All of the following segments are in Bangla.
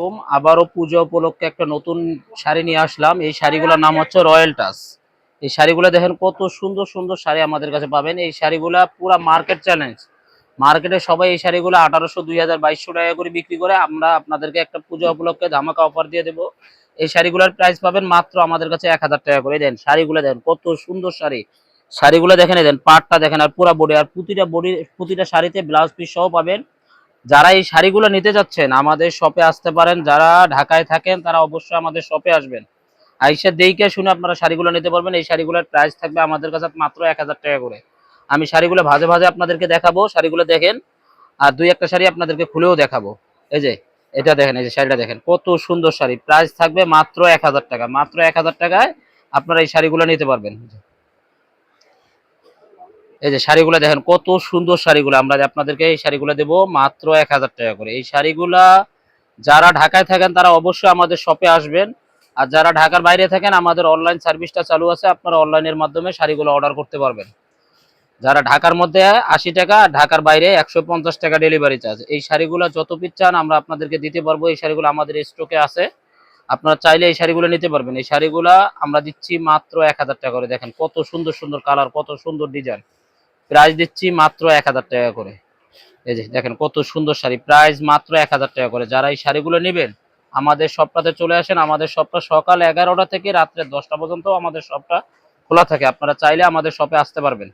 আলাইকুম আবারও পুজো উপলক্ষে একটা নতুন শাড়ি নিয়ে আসলাম। এই শাড়িগুলোর নাম হচ্ছে রয়্যাল টাচ এই শাড়িগুলো দেখেন কত সুন্দর সুন্দর শাড়ি আমাদের কাছে পাবেন। এই শাড়িগুলা পুরো মার্কেট চ্যালেঞ্জ। মার্কেটে সবাই এই শাড়িগুলো আঠারোশো, দুই হাজার, বাইশশো টাকা করে বিক্রি করে আমরা আপনাদেরকে একটা পুজো উপলক্ষে ধামাকা অফার দিয়ে দেবো। এই শাড়িগুলোর প্রাইস পাবেন মাত্র আমাদের কাছে এক হাজার টাকা করে। দেন শাড়িগুলো দেখেন কত সুন্দর শাড়ি। শাড়িগুলো দেখেন দেন পাটটা দেখেন আর পুরো বডি আর প্রতিটা বডি প্রতিটা শাড়িতে ব্লাউজ পিস সহ পাবেন। যারা এই শাড়িগুলো নিতে যাচ্ছেন, আমাদের শপে আসতে পারেন। যারা ঢাকায় থাকেন, তারা অবশ্যই আমাদের শপে আসবেন। আইসা দেখে শুনে আপনারা শাড়িগুলো নিতে পারবেন। এই শাড়িগুলোর প্রাইস থাকবে আমাদের কাছে মাত্র এক হাজার টাকা করে। আমি শাড়িগুলো ভাজে ভাজে আপনাদেরকে দেখাবো। শাড়িগুলো দেখেন। আর দুই একটা শাড়ি আপনাদেরকে খুলেও দেখাবো। এই যে, এটা দেখেন, এই যে শাড়িটা দেখেন। কত সুন্দর শাড়ি। প্রাইস থাকবে মাত্র এক হাজার টাকা। মাত্র এক হাজার টাকায় আপনারা এই শাড়িগুলো নিতে পারবেন। এই যে শাড়িগুলো দেখেন, কত সুন্দর শাড়িগুলো। আমরা আপনাদেরকে এই শাড়িগুলো দেবো মাত্র এক হাজার টাকা করে। এই শাড়িগুলা যারা ঢাকায় থাকেন, তারা অবশ্যই আমাদের শপে আসবেন। আর যারা ঢাকার বাইরে থাকেন, আমাদের অনলাইন সার্ভিসটা চালু আছে, আপনারা অনলাইনের মাধ্যমে শাড়িগুলো অর্ডার করতে পারবেন। যারা ঢাকার মধ্যে আশি টাকা ঢাকার বাইরে একশো পঞ্চাশ টাকা ডেলিভারি চার্জ এই শাড়িগুলো যত পিস চান, আমরা আপনাদেরকে দিতে পারব। এই শাড়িগুলো আমাদের স্টকে আছে। আপনারা চাইলে এই শাড়িগুলো নিতে পারবেন। এই শাড়িগুলো আমরা দিচ্ছি মাত্র এক হাজার টাকা করে। দেখেন কত সুন্দর সুন্দর কালার কত সুন্দর ডিজাইন প্রাইস দিচ্ছি মাত্র এক হাজার টাকা করে। এই যে দেখেন কত সুন্দর শাড়ি। প্রাইস মাত্র এক হাজার টাকা করে। যারা এই শাড়িগুলো নেবেন, আমাদের শপটাতে চলে আসেন, আমাদের শপটা সকাল এগারোটা থেকে রাত্রে দশটা পর্যন্ত আমাদের শপটা খোলা থাকে। আপনারা চাইলে আমাদের শপে আসতে পারবেন।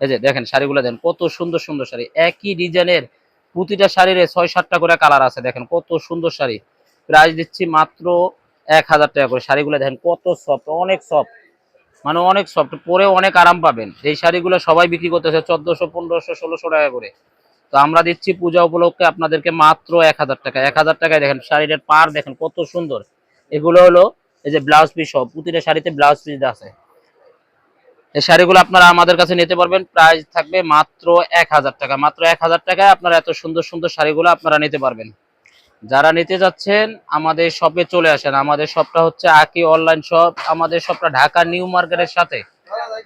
এই যে দেখেন শাড়িগুলো দেখেন কত সুন্দর সুন্দর শাড়ি। একই ডিজাইনের প্রতিটা শাড়ির ছয় সাতটা করে কালার আছে। দেখেন কত সুন্দর শাড়ি। প্রাইস দিচ্ছি মাত্র এক হাজার টাকা করে। শাড়িগুলো দেখেন কত সফট অনেক সফট মানে অনেক সফট পরে অনেক আরাম পাবেন। এই শাড়িগুলো সবাই বিক্রি করতেছে চোদ্দশো, পনেরোশো, ষোলোশো টাকা করে। তো আমরা দিচ্ছি পূজা উপলক্ষে আপনাদেরকে মাত্র এক হাজার টাকা। এক হাজার টাকায় দেখেন, শাড়িটার পার দেখেন কত সুন্দর। এগুলো হলো এই যে ব্লাউজ পিস সব, প্রতিটা শাড়িতে ব্লাউজ পিস আছে। এই শাড়িগুলো আপনারা আমাদের কাছে নিতে পারবেন। প্রাইস থাকবে মাত্র এক হাজার টাকা। মাত্র এক হাজার টাকায় আপনারা এত সুন্দর সুন্দর শাড়িগুলো আপনারা নিতে পারবেন। যারা নিতে যাচ্ছেন, আমাদের শপে চলে আসেন। আমাদের শপটা হচ্ছে আকি অনলাইন শপ আমাদের শপটা ঢাকা নিউ মার্কেটের সাথে।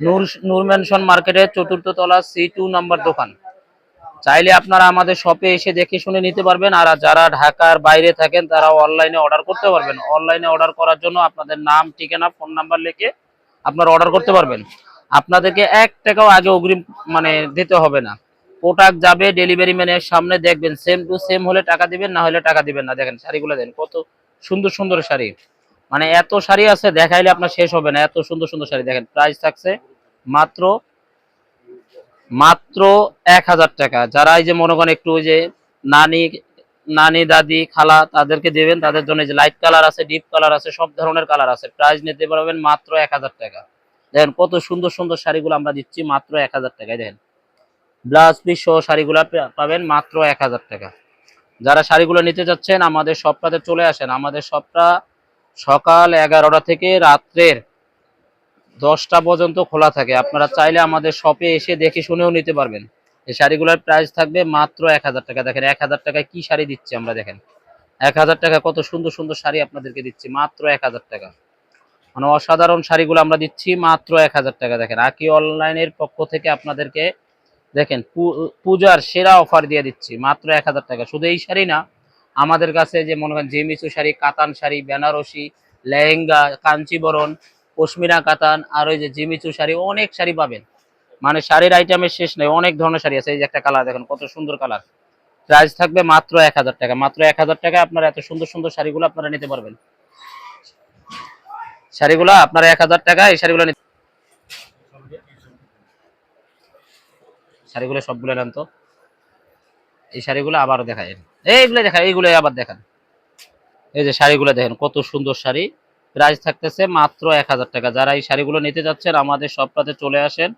নূর নূর মার্কেটের চতুর্থ তলা সি টু নাম্বার দোকান। চাইলে আপনারা আমাদের শপে এসে দেখে শুনে নিতে পারবেন। আর যারা ঢাকার বাইরে থাকেন, তারা অনলাইনে অর্ডার করতে পারবেন। অনলাইনে অর্ডার করার জন্য আপনাদের নাম, ঠিকানা ফোন নাম্বার লিখে আপনারা অর্ডার করতে পারবেন। আপনাদেরকে এক টাকাও আগে অগ্রিম মানে দিতে হবে না। প্রোডাক্ট যাবে ডেলিভারি ম্যানের সামনে দেখবেন সেম টু সেম হলে টাকা দিবেন, না হলে টাকা দিবেন না। দেখেন, শাড়িগুলো দেন, কত সুন্দর সুন্দর শাড়ি। মানে এত শাড়ি আছে, দেখাইলে আপনার শেষ হবে না, এত সুন্দর সুন্দর শাড়ি। দেখেন প্রাইস থাকছে মাত্র মাত্র এক হাজার টাকা। যারা এই যে মনে করেন একটু ওই যে নানি নানি, দাদি, খালা, তাদেরকে দেবেন, তাদের জন্য যে লাইট কালার আছে ডিপ কালার আছে, সব ধরনের কালার আছে। প্রাইস নিতে পারবেন মাত্র এক হাজার টাকা। দেখেন, কত সুন্দর সুন্দর শাড়িগুলো আমরা দিচ্ছি মাত্র এক হাজার টাকায়। দেখেন ব্লাউজ পিস সহ শাড়িগুলো পাবেন মাত্র এক হাজার টাকা। যারা শাড়িগুলো নিতে যাচ্ছেন আমাদের শপটাতে চলে আসেন। আমাদের শপটা সকাল এগারোটা থেকে রাত্রের দশটা পর্যন্ত খোলা থাকে। আপনারা চাইলে আমাদের শপে এসে দেখে শুনেও নিতে পারবেন। এই শাড়িগুলোর প্রাইস থাকবে মাত্র এক হাজার টাকা। দেখেন, এক হাজার টাকায় কি শাড়ি দিচ্ছি আমরা, দেখেন। এক হাজার টাকা, কত সুন্দর সুন্দর শাড়ি আপনাদেরকে দিচ্ছি, মাত্র এক হাজার টাকা। মানে অসাধারণ শাড়িগুলো আমরা দিচ্ছি, মাত্র এক হাজার টাকা। দেখেন, আকি অনলাইনের পক্ষ থেকে আপনাদেরকে দেখেন পূজার সেরা অফার দিয়ে দিচ্ছি, মাত্র এক হাজার টাকা। শুধু এই শাড়ি না, আমাদের কাছে যে মনে করেন জেমিসু শাড়ি, কাতান শাড়ি, বেনারসি, লেহেঙ্গা, কাঞ্চিবরণ, পশমিনা কাতান, আর ওই যে জিমিচু শাড়ি, অনেক শাড়ি পাবেন। মানে শাড়ির আইটেমের শেষ নেই, অনেক ধরনের শাড়ি আছে, এই যে একটা কালার দেখেন, কত সুন্দর কালার প্রাইস থাকবে মাত্র এক হাজার টাকা, মাত্র এক হাজার টাকায় আপনারা এত সুন্দর সুন্দর শাড়িগুলো আপনারা নিতে পারবেন। শাড়িগুলো আপনারা এক হাজার টাকা এই শাড়িগুলো শাড়িগুলো সবগুলো নেন তো। এই শাড়িগুলো আবার দেখায় এইগুলো দেখায় এইগুলো আবার দেখান। এই যে শাড়িগুলো দেখেন, কত সুন্দর শাড়ি। প্রাইস থাকতেছে মাত্র এক হাজার টাকা। যারা এই শাড়িগুলো নিতে যাচ্ছেন, আমাদের শপটাতে চলে আসেন।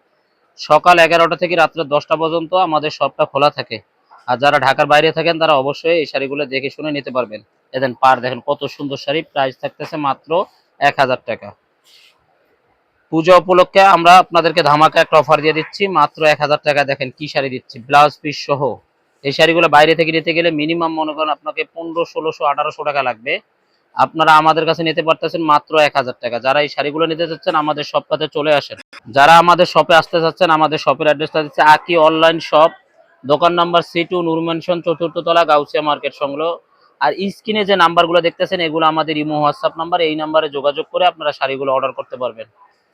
সকাল এগারোটা থেকে রাত্রে দশটা পর্যন্ত আমাদের শপটা খোলা থাকে। আর যারা ঢাকার বাইরে থাকেন, তারা অবশ্যই এই শাড়িগুলো দেখে শুনে নিতে পারবেন। এদেন পার দেখেন, কত সুন্দর শাড়ি। প্রাইস থাকতেছে মাত্র এক হাজার টাকা। পূজা উপলক্ষে আমরা আপনাদেরকে ধামাকা একটা অফার দিয়ে দিচ্ছি। মাত্র এক হাজার টাকা দেখেন কি শাড়ি দিচ্ছি ব্লাউজ পিস সহ। এই শাড়িগুলো বাইরে থেকে নিতে গেলে মিনিমাম মনে করেন আপনাকে পনেরো, ষোলোশো, আঠারোশো টাকা লাগবে। আপনারা আমাদের কাছে নিতে পারতেছেন মাত্র এক হাজার টাকা। যারা এই শাড়িগুলো নিতে চাচ্ছেন, আমাদের শপটাতে চলে আসেন। যারা আমাদের শপে আসতে চাচ্ছেন, আমাদের শপের অ্যাড্রেসটা দিচ্ছে আকি অনলাইন শপ দোকান নাম্বার সি টু নুরমেনশন চতুর্থ তলা গাউসিয়া মার্কেট সংগ্রহ আর স্ক্রিনে যে নাম্বারগুলো দেখতেছেন, এগুলো আমাদের ইমো, হোয়াটসঅ্যাপ নাম্বার এই নাম্বারে যোগাযোগ করে আপনারা শাড়িগুলো অর্ডার করতে পারবেন।